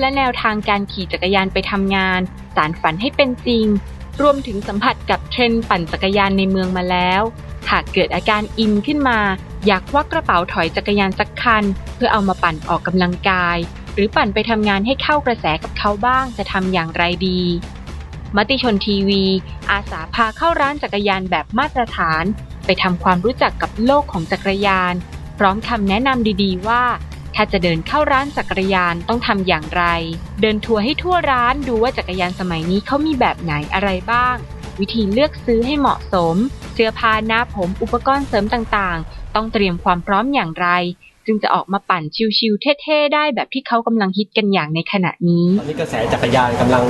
และแนวทางการขี่จักรยานไปทำงาน สารฝันให้เป็นจริง รวมถึงสัมผัสกับเทรนด์ปั่นจักรยานในเมืองมาแล้ว หากเกิดอาการอินขึ้นมา อยากควักกระเป๋าถอยจักรยานสักคัน เพื่อเอามาปั่นออกกำลังกาย หรือปั่นไปทำงานให้เข้ากระแสกับเขาบ้างจะทำอย่างไรดีมติชนทีวี อาสาพาเข้าร้านจักรยานแบบมาตรฐาน ไปทำความรู้จักกับโลกของจักรยาน พร้อมคำแนะนำดีๆว่า ถ้าจะเดินเข้าร้านจักรยานต้องทำอย่างไร เดินทัวร์ให้ทั่วร้านดูว่าจักรยานสมัยนี้เขามีแบบไหนอะไรบ้าง วิธีเลือกซื้อให้เหมาะสม เสื้อผ้าหน้าผมอุปกรณ์เสริมต่างๆ ต้องเตรียมความพร้อมอย่างไร จึงจะออกมาปั่นชิวๆเท่ๆได้แบบที่เขากำลังฮิตกันอย่างในขณะนี้ตอนนี้กระแสจักรยานกำลัง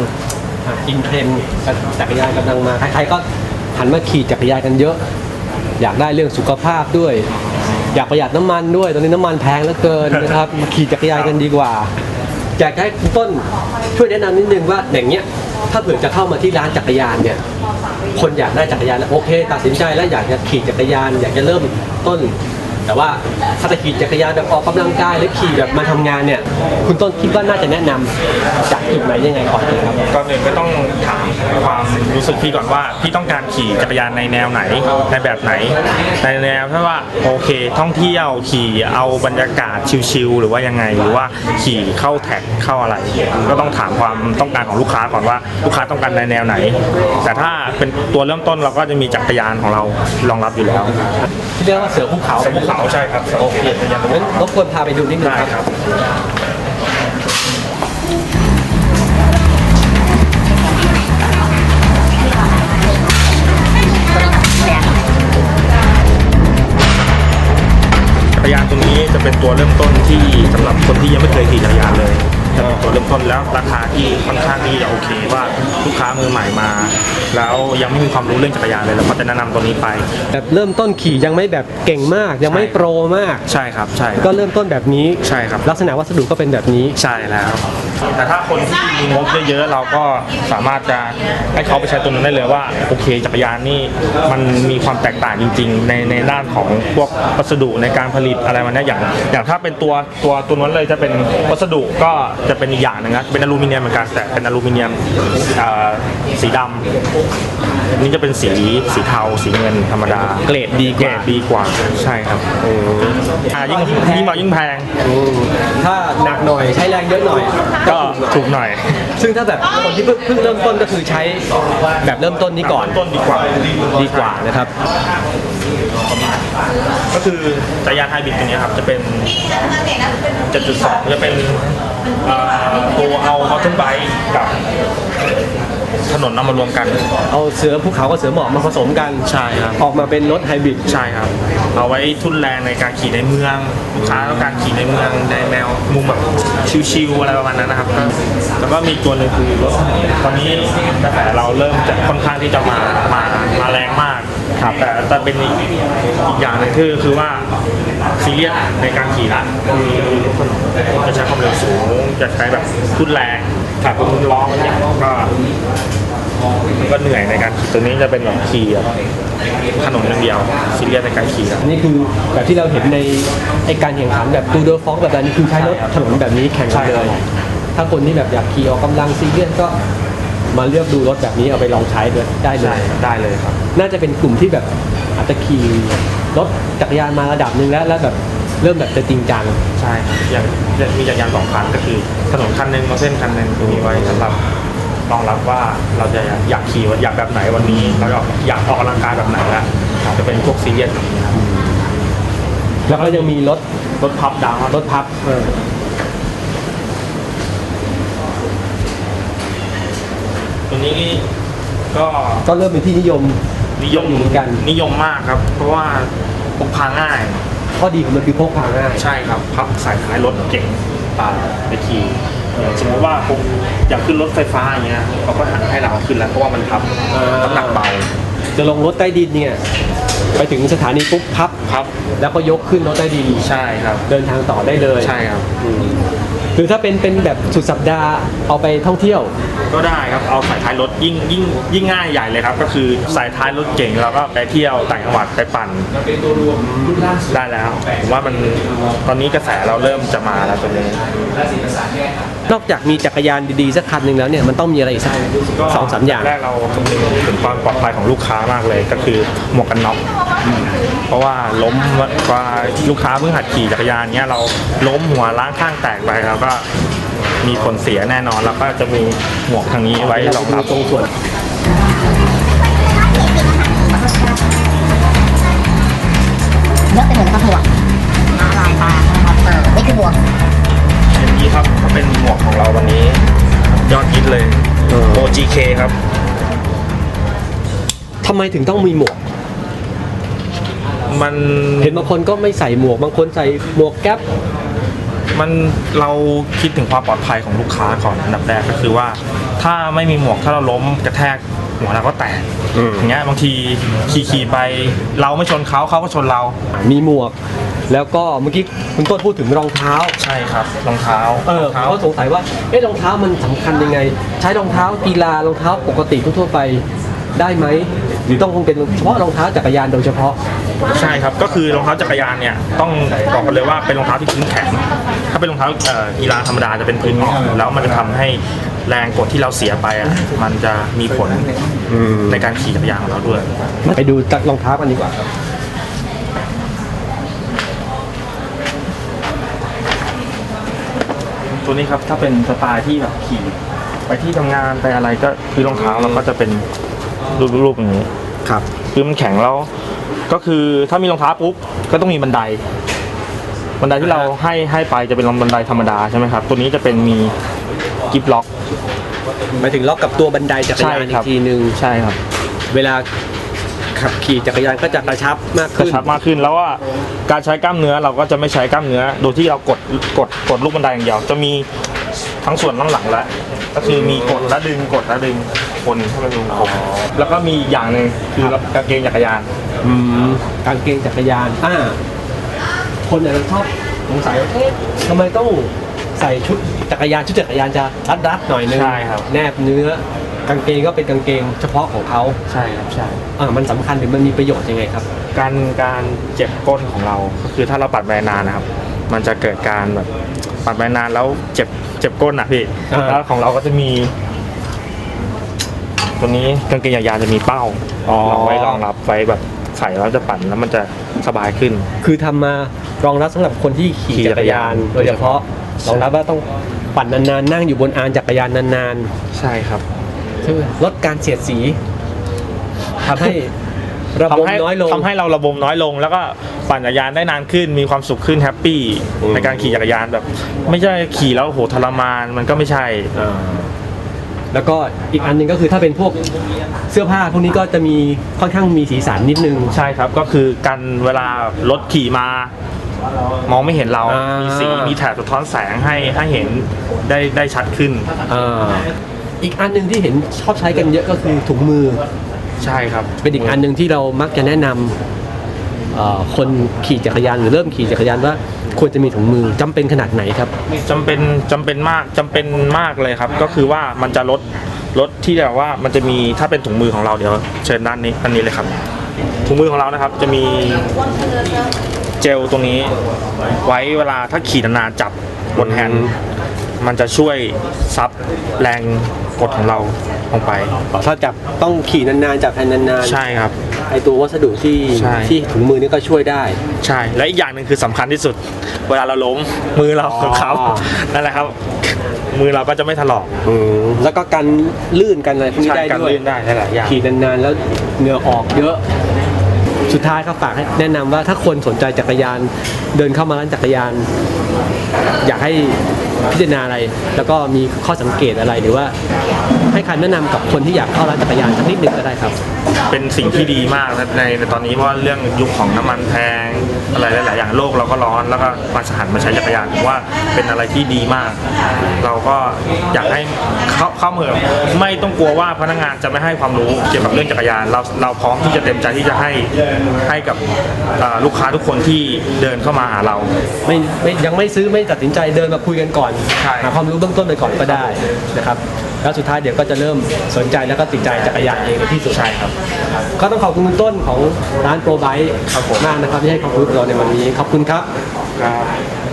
อินเทรนด์จักรยานกำลังมาใครๆก็หันมาขี่จักรยานกันเยอะ อยากได้เรื่องสุขภาพด้วย อยากประหยัดน้ำมันด้วย ตอนนี้น้ำมันแพงเหลือเกินนะครับมาขี่จักรยานกันดีกว่าอยากให้คุณต้นช่วยแนะนำนิดนึงว่าอย่างเงี้ยถ้าเผื่อจะเข้ามาที่ร้านจักรยานเนี่ย คนอยากได้จักรยานแล้วโอเค ตัดสินใจแล้วอยากจะขี่จักรยาน อยากจะเริ่มต้น แต่ว่าถ้าจะขี่จักรยานแบบออกกำลังกายหรือขี่แบบมาทำงานเนี่ย คุณต้นคิดว่าน่าจะแนะนำจากจุดไหนยังไงก่อนดีครับ ก่อนอื่นก็ต้องถามความรู้สึกพี่ก่อนว่าพี่ต้องการขี่จักรยานในแนวไหนในแบบไหน ในแนวที่ว่าโอเค ท่องเที่ยวขี่เอาบรรยากาศชิลๆหรือว่ายังไงหรือว่าขี่เข้าแท็กเข้าอะไร ก็ต้องถามความต้องการของลูกค้าก่อนว่าลูกค้าต้องการในแนวไหน แต่ถ้าเป็นตัวเริ่มต้นเราก็จะมีจักรยานของเรารองรับอยู่แล้ว ที่เรียกว่าเสือภูเขาสมุขเขาใช่ครับโอเคจักรยานงั้นรบกวนพาไปดูนิดนึงได้ครับครับ จักรยานตัวนี้จะเป็นตัวเริ่มต้นที่สำหรับคนที่ยังไม่เคยขี่จักรยานเลยจะเป็น ตัวเริ่มต้นแล้วราคาที่ค่อนข้างที่จะโอเคว่าลูกค้ามือใหม่มา แล้วยังไม่มีความรู้เรื่องจักรยานเลยเราก็จะแนะนำตัวนี้ไป แบบเริ่มต้นขี่ยังไม่แบบเก่งมาก ยังไม่โปรมาก ใช่ครับใช่ก็เริ่มต้นแบบนี้ ใช่ครับลักษณะวัสดุก็เป็นแบบนี้ ใช่แล้วแต่ถ้าคนที่มีงบเยอะๆเราก็สามารถจะให้เขาไปใช้ตัวนั้นได้เลยว่าโอเคจักรยานนี่มันมีความแตกต่างจริง ๆ ในในด้านของพวกวัสดุในการผลิตอะไรมันเนี้ยอย่าง อย่างถ้าเป็นตัวตัวตัวนั้นเลยจะเป็นวัสดุก็จะเป็นอีกอย่างหนึงนะเป็นอลูมิเนียมเหมือนกันแต่เป็นอลูมิเนียมเอ่อสีดำนี่จะเป็นสีสีเทาสีเงินธรรมดาเกรดดีกว่าเกรดดีกว่าใช่ครับอ่ายิ่งยิ่งมายิ่งแพงอืมถ้าหนักหน่ อยใช้แรงเยอะหน่อย ก็ถูกหน่อย ซึ่งถ้าแบบคนที่เพิ่งเพิ่งเริ่มต้นก็คือใช้แบบเริ่มต้นนี้ก่อนต้นดีกว่าดีกว่านะครับ ก็คือจักรยานไฮบริดตัวเนี้ยครับจะเป็น 7.2 จะเป็นเอ่อตัวเอามอเตอร์ไบค์กับ ถนนนำมารวมกัน เอาเสือภูเขากับเสือหมอบมาผสมกันใช่ครับ ออกมาเป็นรถไฮบริดใช่ครับ เอาไว้ทุนแรงในการขี่ในเมืองลูกค้าต้องการขี่ในเมืองในแนวมุมแบบชิวๆอะไรประมาณนั้นนะครับก็แล้วก็มีตัวหนึ่งคือรถตอนนี้กระแสเราเริ่มจะค่อนข้างที่จะมามามาแรงมากครับแต่แต่เป็นอีกอีกอย่างหนึงคือคือว่าซีเรียสในการขี่ละคือจะใช้ความเร็วสูงจะใช้แบบทุนแรงขับทุนล้อมันเนี่ยก็มัน ก็เหนื่อยในการขี่ตัวนี้จะเป็นแบบขี่แบบถนนอย่างเดียวซีเรียสในการขี่ละอันนี้คือแบบที่เราเห็นในไอการแข่งขันแบบตูเดอร์ฟอกแบบนั้นคือใช้รถถนนแบบนี้แข่งกันเลย ถ้าคนที่แบบอยากขี่ออกกำลังซีเรียสก็มาเลือกดูรถแบบนี้เอาไปลองใช้ด้วยได้เลได้ยได้เลยครับ น่าจะเป็นกลุ่มที่แบบอาจจะขี่รถจักรยานมาระดับหนึ่งแล้วแล้วแบบเริ่มแบบจะจริงจัง ใช่ครับอย่างมีจักรยานสองคันก็คือถนนคันหนึ่งมาเส้นคันหนึ่งมีไว้สำหรับ รองรับว่าเราจะอยากขี่อยากแบบไหนวันนี้แล้วก็อยากออกกำลังกายแบบไหนละจะเป็นพวกซีเรียสอย่างนี้ครับแล้วก็ยังมีรถรถพับดาวรถพับเออตัวนี้ก็ก็เริ่มเป็นที่นิยมนิยมเหมือนกัน นิยมมากครับ เพราะว่าพกพาง่ายข้อดีของมันคือพกพาง่ายใช่ครับพับใส่ท้ายรถเก๋งป่าไปขี่อย่าง สมมติว่าผมอยากขึ้นรถไฟฟ้าอย่างเงี้ยเขาก็หันให้เราขึ้นแล้วเพราะว่ามันพับอ่าน้ำหนักเบาจะลงรถใต้ดินเนี่ยไปถึงสถานีปุ๊บพับพับ แล้วก็ยกขึ้นรถใต้ดินใช่ครับ เดินทางต่อได้เลยใช่ครับอืมคือถ้าเป็นเป็นแบบสุดสัปดาห์เอาไปท่องเที่ยว ก็ได้ครับเอาใส่ท้ายรถยิ่งยิ่งยิ่งง่ายใหญ่เลยครับ ก็คือใส่ท้ายรถเก่งแล้วก็ไปเที่ยวต่างจังหวัดไปปั่นได้แล้วผมว่ามันตอนนี้กระแสเราเริ่มจะมาแล้วตอนนี้ นอกจากมีจักรยานดีๆสักคันหนึ่งแล้วเนี่ยมันต้องมีอะไรอีกสักสองสามอย่างแรกเราคำนึงถึงความปลอดภัยของลูกค้ามากเลยก็คือหมวกกันน็อกเพราะว่าล้มว่าลูกค้าเพิ่งหัดขี่จักรยานเนี้ยเราล้มหัวล้างข้างแตกไปแล้วก็มีผลเสียแน่นอนแล้วก็จะมีหมวกทางนี้ไว้รองรับตรงส่วนเยอะไปหมดแล้วครับหมวกลายตานะครับเออนี่คือหมวก อย่างนี้ครับก็เป็นหมวกของเราวันนี้ ยอดฮิตเลย OGK ครับ ทำไมถึงต้องมีหมวก มัน เห็นบางคนก็ไม่ใส่หมวก บางคนใส่หมวกแก๊ป มันเราคิดถึงความปลอดภัยของลูกค้าก่อนอันดับแรกก็คือว่า ถ้าไม่มีหมวกถ้าเราล้มกระแทกหัวเราก็แตกอืม อย่างเงี้ยบางทีขี่ขี่ๆไป เราไม่ชนเขาเขาก็ชนเรา มีหมวก แล้วก็เมื่อกี้คุณต้นพูดถึงรองเท้า ใช่ครับรองเท้าเออรองเท้า เขาสงสัยว่า เอ๊ะรองเท้ามันสำคัญยังไง ใช้รองเท้ากีฬารองเท้าปกติทั่วๆไปได้ไหม หรือต้องคงเป็นเฉพาะรองเท้าจักรยานโดยเฉพาะ ใช่ครับ ก็คือรองเท้าจักรยานเนี่ยต้องบอกกันเลยว่าเป็นรองเท้าที่พื้นแข็ง ถ้าเป็นรองเท้าเอ่อกีฬาธรรมดาจะเป็นพื้นงอแล้วมันจะทำให้แรงกดที่เราเสียไปอะมันจะมีผลในการขี่จักรยานของเราด้วย ไปดูจากรองเท้ากันดีกว่าครับ ตัวนี้ครับถ้าเป็นสไตล์ที่แบบขี่ไปที่ทำงานไปอะไรก็คือรองเท้าเราก็จะเป็นรูปๆอย่างนี้ ครับ คือมันแข็งแล้ว ก็คือถ้ามีรองเท้าปุ๊บก็ต้องมีบันได บันไดที่เราให้ให้ไปจะเป็นบันไดธรรมดาใช่ไหมครับ ตัวนี้จะเป็นมีกิฟล็อกหมายถึงล็อกกับตัวบันไดจักรยานอีกทีนึง ใช่ครับ เวลา ขับขี่จักรยานก็จะกระชับมากกระขึ้น ชับมากขึ้นแล้วว่าการใช้กล้ามเนื้อเราก็จะไม่ใช้กล้ามเนื้อ โดยที่เรากดกดกดลูกบันไดอย่างเดียวจะมีทั้งส่วนข้างหลังและ ก็คือมีกดและดึงกดและดึงคนให้มันดูคมแล้วก็มีอีกอย่างหนึ่งคือกางเกงจักรยาน อืมกางเกงจักรยาน อ่า คนอาจจะชอบสงสัยว่าเอ๊ะทำไมต้องใส่ชุดจักรยาน ชุดจักรยานจะรัดรัดๆหน่อยนึงใช่ครับ แนบเนื้อ กางเกงก็เป็นกางเกงเฉพาะของเขาใช่ครับใช่ อ่ามันสำคัญหรือมันมีประโยชน์ยังไงครับ การการเจ็บก้นของเราก็คือถ้าเราปัดแบนนานนะครับ มันจะเกิดการแบบปัดแบนนานแล้วเจ็บเจ็บก้นอะพี่อ่า แล้วของเราก็จะมี ตัวนี้กางเกงยาวๆจะมีเป้าอ๋อไว้รองรับไว้แบบใส่แล้วจะปั่นแล้วมันจะสบายขึ้น คือทำมารองรับสำหรับคนที่ขี่ขี่จักรยานจักรยานโดยเฉพาะใช่รองรับว่าต้องปั่นนานๆนั่งอยู่บนอานจักรยานนานใช่ครับ ๆใช่ไหมลดการเสียดสีทำให้ระบบทำให้น้อยลง ทำให้เราระบมน้อยลง แล้วก็ปั่นจักรยานได้นานขึ้นมีความสุขขึ้นแฮปปี้อืม ในการขี่จักรยานแบบ ไม่ใช่ขี่แล้วโหทรมานมันก็ไม่ใช่ อ่าแล้วก็อีกอันหนึงก็คือถ้าเป็นพวกเสื้อผ้าพวกนี้ก็จะมีค่อนข้างมีสีสันนิดนึง ใช่ครับก็คือกันเวลารถขี่มา มองไม่เห็นเรา อ่ามี มีสีมีแถบสะท้อนแสงให้ให้เห็นได้ได้ชัดขึ้น อ่า อีกอันหนึงที่เห็นชอบใช้กันเยอะก็คือถุงมือ ใช่ครับ เป็นอีกอันหนึ่งที่เรามักจะแนะนำเอ่อคนขี่จักรยานหรือเริ่มขี่จักรยานว่าควรจะมีถุงมือจำเป็นขนาดไหนครับ จำเป็นจำเป็นมากจำเป็นมากเลยครับ ก็คือว่ามันจะลดลดที่แบบว่ามันจะมีถ้าเป็นถุงมือของเราเดี๋ยวเชิญด้านนี้อันนี้เลยครับ ถุงมือของเรานะครับ จะมีเจลตรงนี้ ไว้เวลาถ้าขี่นานๆจับบนแฮนด์ มันจะช่วยซับแรงกดของเราลงไป ถ้าจับต้องขี่นานๆจับแทนนานๆใช่ครับ ไอตัววัสดุที่ใช่ ที่ถุงมือนี่ก็ช่วยได้ ใช่ และอีกอย่างหนึ่งคือสำคัญที่สุด เวลาเราล้มมือเราอ๋อกับเขานั่นแหละครับ มือเราก็จะไม่ถลอกอืมแล้วก็กันลื่นกันอะไรพวกนี้ใช่ได้การด้วย ลื่นได้หลายๆอย่าง ขี่นานๆแล้วเหงื่อออกเยอะ สุดท้ายเขาฝากให้แนะนำว่าถ้าคนสนใจจักรยาน เดินเข้ามาร้านจักรยาน อยากให้ พิจารณาอะไร แล้วก็มีข้อสังเกตอะไรหรือว่า ให้คำแนะนำกับคนที่อยากเข้าร้านจักรยานสักนิดหนึ่งก็ได้ครับ เป็นสิ่งที่ดีมากนะในในตอนนี้เพราะว่าเรื่องยุคของน้ำมันแพงอะไรหลาย ๆ อย่างโลกเราก็ร้อนแล้วก็มาหันมาใช้จักรยานผมว่าเป็นอะไรที่ดีมาก เราก็อยากให้เข้าเข้าเมืองไม่ต้องกลัวว่าพนักงานจะไม่ให้ความรู้เกี่ยวกับเรื่องจักรยานเราเราพร้อมที่จะเต็มใจที่จะให้ให้กับเอ่อลูกค้าทุกคนที่เดินเข้ามาหาเรา ไม่ไม่ยังไม่ซื้อไม่ตัดสินใจเดินมาคุยกันก่อนใช่หาความรู้เบื้องต้นไปก่อนก็ได้นะครับแล้วสุดท้ายเดี๋ยวก็จะเริ่มสนใจแล้วก็ติดใจจักรยานเองในที่สุดใช่ครับ ก็ต้องขอบคุณคุณต้นของร้านโปรไบค์ครับผมมากนะครับที่ให้ความรู้กับเราในวันนี้ขอบคุณครับครับ